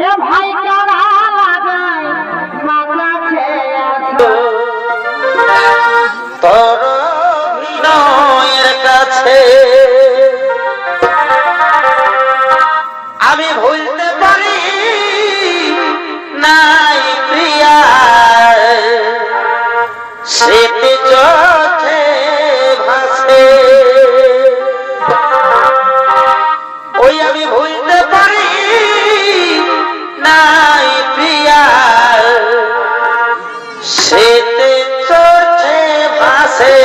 এ ভাই কারা লাগায় মামলা খেয়ে কাছে আমি ভুলতে পারি নাই প্রিয়া। সে চল সেতে চড়ছে বাসে।